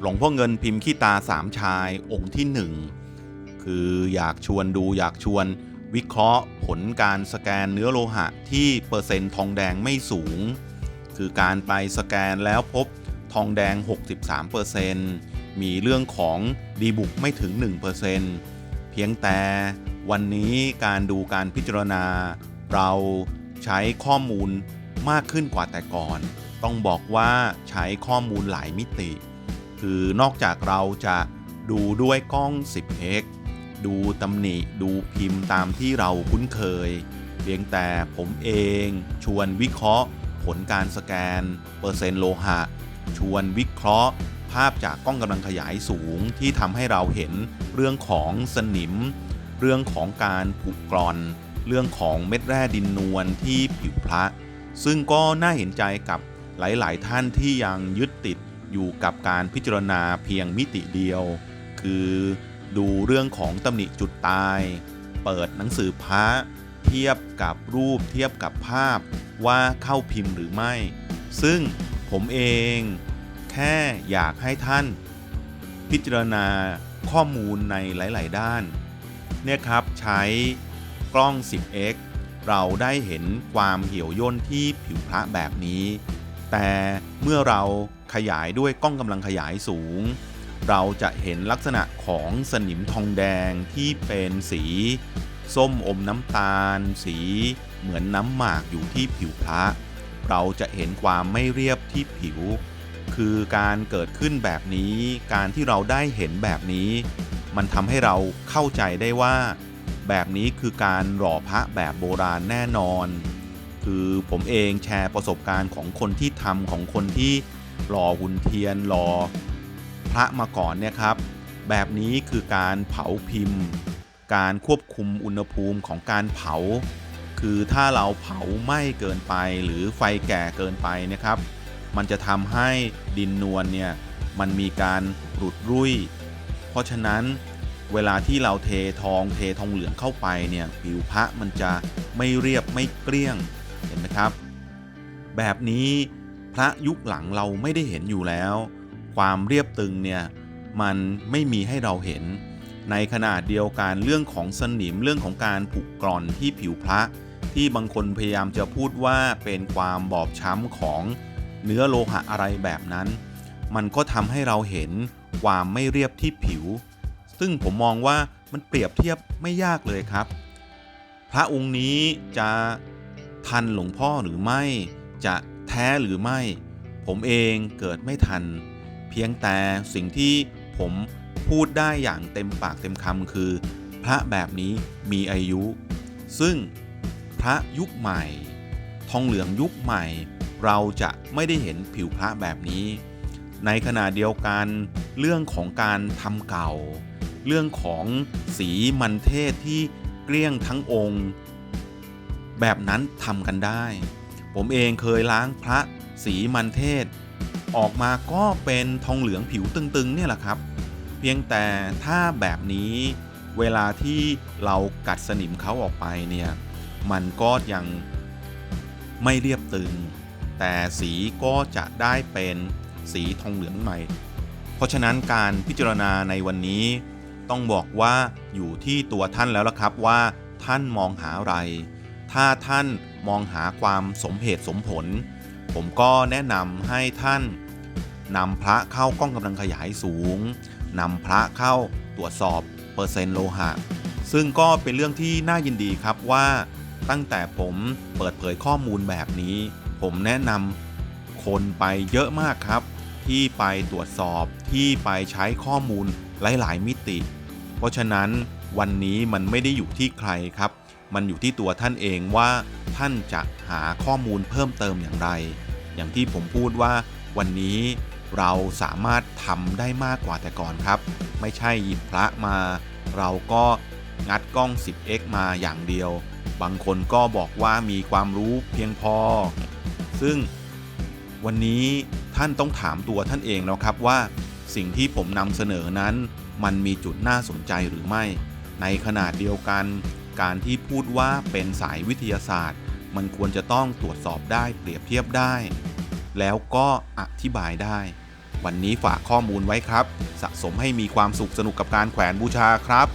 หลวงพ่อเงินพิมพ์ขี้ตาสามชายองค์ที่หนึ่งคืออยากชวนดูอยากชวนวิเคราะห์ผลการสแกนเนื้อโลหะที่เปอร์เซ็นต์ทองแดงไม่สูง คือการไปสแกนแล้วพบทองแดง 63%มีเรื่องของดีบุกไม่ถึง 1%เพียงแต่วันนี้การดูการพิจารณา เราใช้ข้อมูลมากขึ้นกว่าแต่ก่อน ต้องบอกว่าใช้ข้อมูลหลายมิติ คือนอกจากเราจะดูด้วยกล้อง 10x ดูตำหนิดูพิมพ์ตามที่เราคุ้นเคย เพียงแต่ผมเองชวนวิเคราะห์ ผลการสแกน เปอร์เซ็นต์โลหะ ชวนวิเคราะห์ ภาพจากกล้องกำลังขยายสูงที่ทำให้เราเห็นเรื่องของสนิม เรื่องของการผุกร่อน เรื่องของเม็ดแร่ดินนวลที่ผิวพระ ซึ่งก็น่าเห็นใจกับหลาย ๆ ท่านที่ยังยึดติด อยู่กับการพิจารณาเพียงมิติเดียว คือดูเรื่องของตำหนิจุดตาย เปิดหนังสือพระเทียบกับรูปเทียบกับภาพว่าเข้าพิมพ์หรือไม่ ซึ่งผมเองแค่อยากให้ท่าน พิจารณาข้อมูลในหลาย ๆ ด้าน เนี่ยครับใช้กล้อง 10x เราได้เห็นความเหี่ยวย่นที่ผิวพระแบบนี้ แต่เมื่อเราขยายด้วยกล้องกำลังขยายสูง เราจะเห็นลักษณะของสนิมทองแดงที่เป็นสี ส้มอมน้ำตาล สีเหมือนน้ำหมากอยู่ที่ผิวพระ เราจะเห็นความไม่เรียบที่ผิว คือการเกิดขึ้นแบบนี้ การที่เราได้เห็นแบบนี้ มันทำให้เราเข้าใจได้ว่า แบบนี้คือการหล่อพระแบบโบราณแน่นอน คือผมเองแชร์ประสบการณ์ของคนที่ทำของคนที่หล่อหุ่นเทียนหล่อพระมาก่อนเนี่ยครับ แบบนี้คือการเผาพิมพ์ การควบคุมอุณหภูมิของการเผา คือถ้าเราเผาไหม้เกินไปหรือไฟแก่เกินไปนะครับ มันจะทำให้ดินนวลเนี่ยมันมีการหลุดรุ่ย เพราะฉะนั้นเวลาที่เราเททองเททองเหลืองเข้าไปเนี่ยผิวพระมันจะไม่เรียบไม่เกลี้ยง เห็นไหมครับ แบบนี้พระยุคหลังเราไม่ได้เห็นอยู่แล้ว ความเรียบตึงเนี่ยมันไม่มีให้เราเห็น ในขณะเดียวกันเรื่องของสนิมเรื่องของการผุกร่อนที่ผิวพระ ที่บางคนพยายามจะพูดว่าเป็นความบอบช้ำของเนื้อโลหะอะไรแบบนั้น มันก็ทำให้เราเห็นความไม่เรียบที่ผิว ซึ่งผมมองว่ามันเปรียบเทียบไม่ยากเลยครับ พระองค์นี้จะ ทันหลวงพ่อหรือไม่ จะแท้หรือไม่ ผมเองเกิดไม่ทัน เพียงแต่สิ่งที่ผมพูดได้อย่างเต็มปากเต็มคำคือ พระแบบนี้มีอายุ ซึ่งพระยุคใหม่ ทองเหลืองยุคใหม่ เราจะไม่ได้เห็นผิวพระแบบนี้ ในขณะเดียวกันเรื่องของการทำเก่า เรื่องของสีมันเทศที่เกลี้ยงทั้งองค์ แบบนั้นทำกันได้ ผมเองเคยล้างพระสีมันเทศ ออกมาก็เป็นทองเหลืองผิวตึงๆ เนี่ยแหละครับ เพียงแต่ถ้าแบบนี้เวลาที่เรากัดสนิมเขาออกไปเนี่ยมันก็ยังไม่เรียบตึง แต่สีก็จะได้เป็นสีทองเหลืองใหม่ เพราะฉะนั้นการพิจารณาในวันนี้ต้องบอกว่าอยู่ที่ตัวท่านแล้วละครับว่าท่านมองหาอะไร ถ้าท่านมองหาความสมเหตุสมผล ผมก็แนะนำให้ท่านนำพระเข้ากล้องกำลังขยายสูงนำพระเข้าตรวจสอบเปอร์เซ็นต์โลหะ ซึ่งก็เป็นเรื่องที่น่ายินดีครับว่าตั้งแต่ผมเปิดเผยข้อมูลแบบนี้ ผมแนะนำคนไปเยอะมากครับ ที่ไปตรวจสอบที่ไปใช้ข้อมูลหลาย ๆ มิติ เพราะฉะนั้นวันนี้มันไม่ได้อยู่ที่ใครครับ มันอยู่ที่ตัวท่านเองว่าท่านจะหาข้อมูลเพิ่มเติมอย่างไร อย่างที่ผมพูดว่าวันนี้เราสามารถทำได้มากกว่าแต่ก่อนครับ ไม่ใช่หยิบพระมา เราก็งัดกล้อง 10x มาอย่างเดียว บางคนก็บอกว่ามีความรู้เพียงพอ ซึ่งวันนี้ท่านต้องถามตัวท่านเองแล้วครับว่า สิ่งที่ผมนำเสนอนั้น มันมีจุดน่าสนใจหรือไม่ ในขณะเดียวกัน การที่พูดว่าเป็นสายวิทยาศาสตร์ มันควรจะต้องตรวจสอบได้เปรียบเทียบได้ แล้วก็อธิบายได้ วันนี้ฝากข้อมูลไว้ครับ สะสมให้มีความสุขสนุกกับการแขวนบูชาครับ